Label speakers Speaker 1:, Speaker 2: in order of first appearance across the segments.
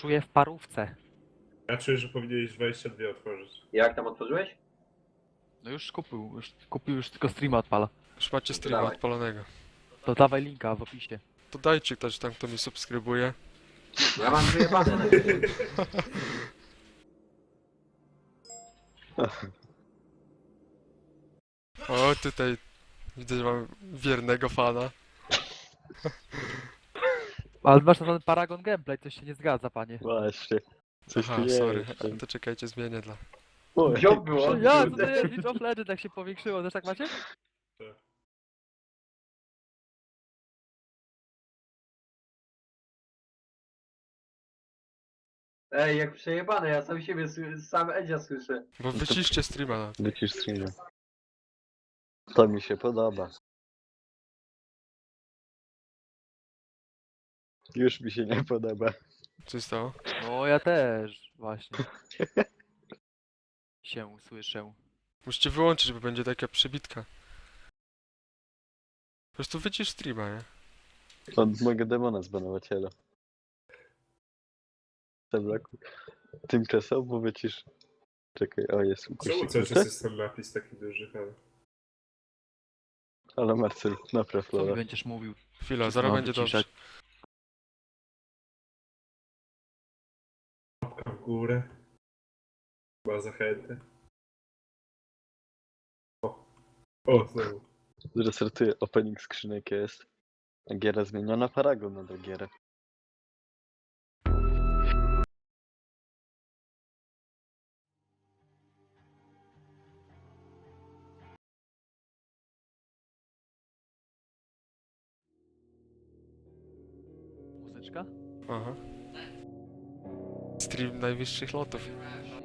Speaker 1: czuję w parówce.
Speaker 2: Ja czuję, że powinieneś 22 otworzyć.
Speaker 3: Jak tam otworzyłeś?
Speaker 1: No już kupił, już kupił, już tylko streama odpala.
Speaker 4: Już macie streama
Speaker 3: Dawaj.
Speaker 4: odpalonego.
Speaker 1: To dawaj linka w opisie.
Speaker 4: To dajcie ktoś tam, kto mnie subskrybuje.
Speaker 3: Ja mam wyjebane na
Speaker 4: O, tutaj widzę, że mam wiernego fana.
Speaker 1: Ale masz na ten Paragon Gameplay, coś się nie zgadza, panie.
Speaker 5: Właśnie. Coś
Speaker 4: Aha,
Speaker 5: tu jest.
Speaker 4: sorry. To czekajcie, zmienię dla...
Speaker 5: Oj,
Speaker 3: Wziął było.
Speaker 1: Ja, to jest League of Legends, jak się powiększyło, też tak macie?
Speaker 3: Ej, jak przejebane, ja sam siebie, sły- sam Edzia słyszę.
Speaker 4: Bo wyciszcie streama. no.
Speaker 5: Wycisz streama. To mi się podoba. Już mi się nie podoba.
Speaker 4: Stało?
Speaker 1: No ja też, właśnie. Się słyszę.
Speaker 4: Musicie wyłączyć, bo będzie taka przebitka. Po prostu wycisz streama, nie?
Speaker 5: To mogę demona zbanować, elo. Zablokuj. Tymczasowo wycisz. Czekaj, o jest
Speaker 2: Czemu cały czas jest ten napis taki duży, ale...
Speaker 5: Ale Marcel, napraw
Speaker 1: Co mi
Speaker 5: Lola.
Speaker 1: będziesz mówił?
Speaker 4: Chwila, zaraz
Speaker 1: No,
Speaker 4: będzie dobrze.
Speaker 1: wyciszać.
Speaker 2: Górę. Chyba zachętę. O. O, znowu.
Speaker 5: Zrestartuję opening skrzynek jest. Giera zmieniona, Paragon na gierę.
Speaker 1: Muzyczka?
Speaker 4: Aha. Stream najwyższych lotów.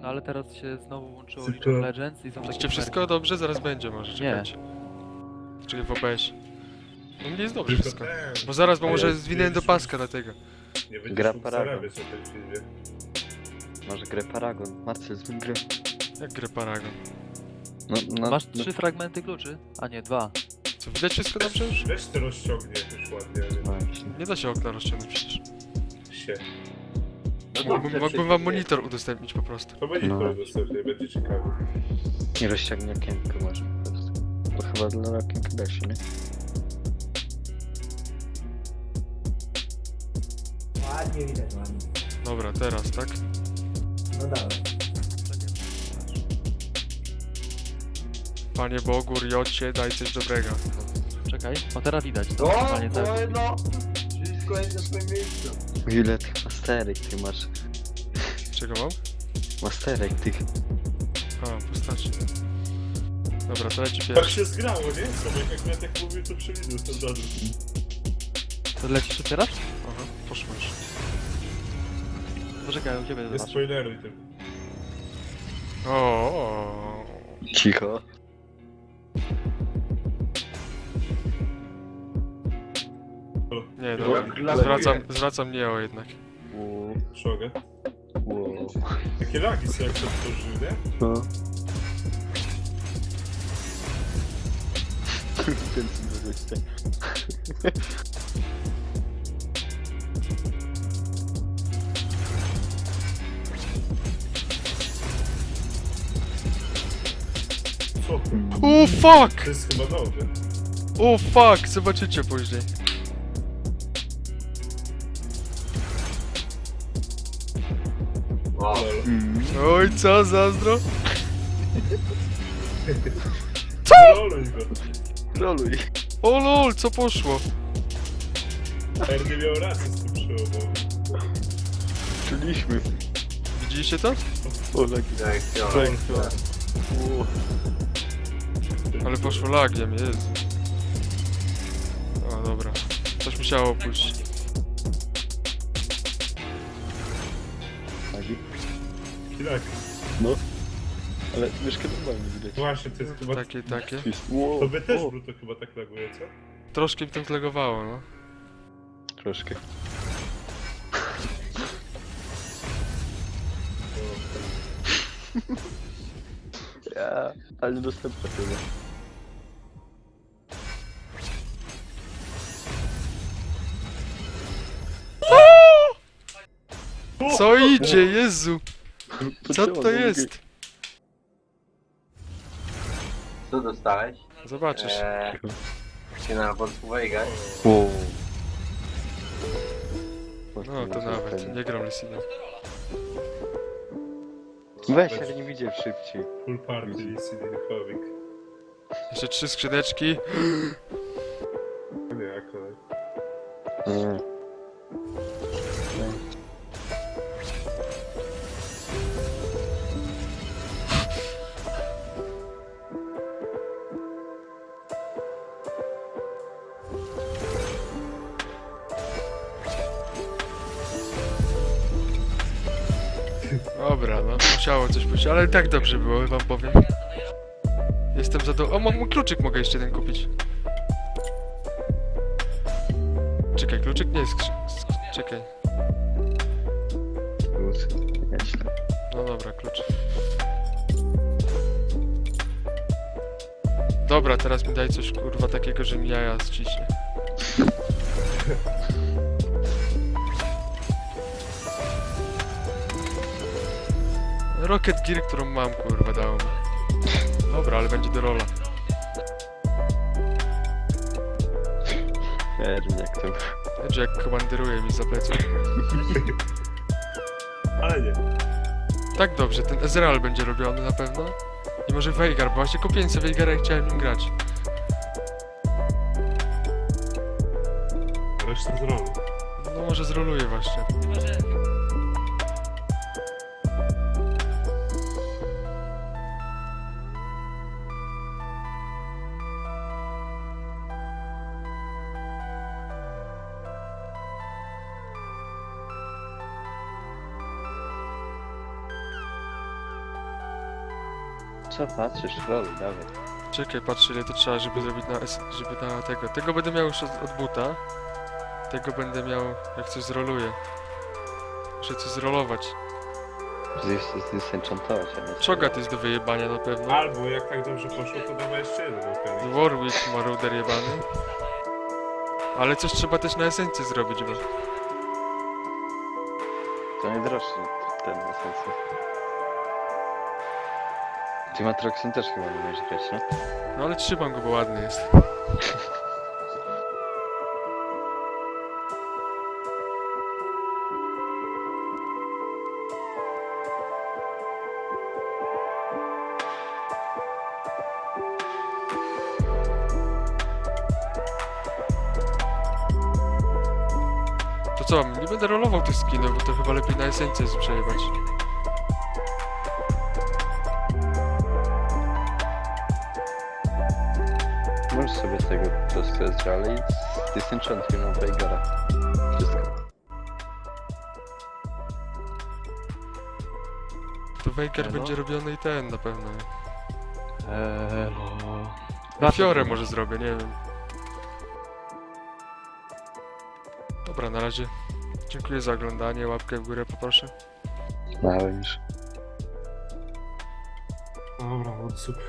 Speaker 1: No ale teraz się znowu włączyło
Speaker 2: Tylko-
Speaker 1: League of Legends i są takie
Speaker 4: Czy wszystko dobrze? Zaraz będzie może, czekajcie. Czyli w OBS. No nie jest dobrze wszystko. Bo zaraz, bo może zwinę do paska dlatego.
Speaker 2: Nie będziesz
Speaker 5: Gra
Speaker 2: mógł
Speaker 5: Paragon.
Speaker 2: zarabiać na.
Speaker 5: Masz grę Paragon. Marcel, zmień grę.
Speaker 4: Jak grę Paragon.
Speaker 5: No, no,
Speaker 1: Masz
Speaker 5: no,
Speaker 1: trzy fragmenty kluczy? A nie, dwa.
Speaker 4: Co, widać wszystko dobrze już?
Speaker 2: Weź to rozciągnie już ładnie, a.
Speaker 4: Nie da się okna rozciągnąć przecież.
Speaker 2: nie się.
Speaker 4: Mógłbym, wam monitor udostępnić po prostu.
Speaker 2: To będzie
Speaker 5: No.
Speaker 2: to dostępne, będzie ciekawe.
Speaker 5: Nie rozciągnie okienko może po prostu. Bo chyba dla okienka da się, nie?
Speaker 6: Ładnie widać, ładnie.
Speaker 4: Dobra, teraz, tak?
Speaker 6: No dawaj.
Speaker 4: Panie Bogu, Riocie, daj coś dobrego.
Speaker 1: Czekaj, o teraz widać. To
Speaker 3: O,
Speaker 1: cały-
Speaker 3: o, no! Wszystko jest na swoim miejscu.
Speaker 5: Ile tych masterek ty masz?
Speaker 4: Czego mam?
Speaker 5: Masterek tych.
Speaker 4: A, postaci. Dobra, to leci
Speaker 2: Tak
Speaker 4: pierwszy.
Speaker 2: się zgrało, nie? Sobie jak ja tak mówił, to przewidział ten zadruk.
Speaker 1: To lecisz teraz?
Speaker 4: Aha, poszło już.
Speaker 1: Poczekaj, u ciebie
Speaker 2: Nie
Speaker 1: zobacz.
Speaker 2: spoileruj tym.
Speaker 4: O, o,
Speaker 5: Cicho.
Speaker 4: Nie, dobra.
Speaker 3: jak
Speaker 4: Zwracam, zwracam nie o jednak.
Speaker 5: Wow.
Speaker 2: Szogę.
Speaker 5: wow.
Speaker 2: Jakie lagi są jak to tworzył, nie?
Speaker 5: No. Wyrzućcie.
Speaker 2: Co?
Speaker 4: O, fuck!
Speaker 2: To jest chyba.
Speaker 4: O, fuck! Zobaczycie później. Oj, co, zazdro?
Speaker 2: Troluj go.
Speaker 5: Troluj.
Speaker 4: O lol, co poszło?
Speaker 2: Ernie miał rację z tym przełomowym.
Speaker 5: Czuliśmy.
Speaker 4: Widzieliście to?
Speaker 5: O, lagi.
Speaker 3: tak.
Speaker 5: Tak.
Speaker 4: Ale poszło lagiem, jest. O, dobra. Coś musiało opuścić.
Speaker 2: Kilak.
Speaker 5: Ale myszkę normalnie widać.
Speaker 2: Właśnie, to jest chyba...
Speaker 4: Takie, takie.
Speaker 5: Twist. Wow.
Speaker 2: Tobie też
Speaker 5: o,
Speaker 2: Bruto chyba tak laguje, co?
Speaker 4: Troszkę mi to zlegowało, no.
Speaker 5: Troszkę. Ja, ale niedostępna chyba.
Speaker 4: Co idzie, Jezu? Co to jest?
Speaker 3: Co dostałeś?
Speaker 4: Zobaczysz.
Speaker 3: Eee, się na Vega.
Speaker 5: Wow.
Speaker 4: No to nawet, nie gram Lysina.
Speaker 5: Weź, jak nie widział szybciej.
Speaker 2: Full party, CD Chowik.
Speaker 4: Jeszcze trzy skrzydeczki.
Speaker 2: Nie, akurat.
Speaker 5: Nie.
Speaker 4: Dobra, no musiało coś być, ale i tak dobrze było, wam powiem. Jestem zadowolony. O, mam mam kluczyk, mogę jeszcze jeden kupić. Czekaj, kluczyk nie jest Czekaj.
Speaker 5: Nieźle.
Speaker 4: No dobra, klucz. Dobra, teraz mi daj coś kurwa takiego, że mi jaja zciśnie. Rocket Gear, którą mam, kurwa, dało mi. Dobra, ale będzie do rola.
Speaker 5: Erniak to
Speaker 4: Edge jak komandyruje mi za pleców.
Speaker 2: Ale nie.
Speaker 4: Tak dobrze, ten Ezreal będzie robiony na pewno. I może Veigar, bo właśnie kupiłem sobie Veigara i chciałem nim grać.
Speaker 2: Reszta z rolu.
Speaker 4: No może zroluję właśnie.
Speaker 5: Co patrzysz, lol, dawaj.
Speaker 4: Czekaj, patrzę ile to trzeba, żeby zrobić na S, żeby na tego. Tego będę miał już od, od buta. Tego będę miał, jak coś zroluję. Muszę coś zrolować.
Speaker 5: Zisenchantować, a nie...
Speaker 4: Czogat jest do wyjebania na pewno.
Speaker 2: Albo jak tak dobrze poszło, to dawaj jeszcze jeden okej.
Speaker 4: Warwick maruder jebany. Ale coś trzeba też na esencję zrobić, bo...
Speaker 5: To najdroższy ten na sensie. Ty Matroxem też chyba nie będziesz grać, no?
Speaker 4: No ale trzymam go, bo ładny jest. To co, nie będę rolował tych skinów, bo to chyba lepiej na esencję przejebać.
Speaker 5: Możesz sobie z tego prostu Ezreal i z Disenchantkiem na Veigara. Wszystko.
Speaker 4: To Veigar
Speaker 1: Elo?
Speaker 4: będzie robiony i ten na pewno.
Speaker 1: Elo.
Speaker 4: Fiorę może zrobię, nie wiem. Dobra, na razie. Dziękuję za oglądanie, łapkę w górę poproszę.
Speaker 5: Małem już.
Speaker 2: Dobra, od super.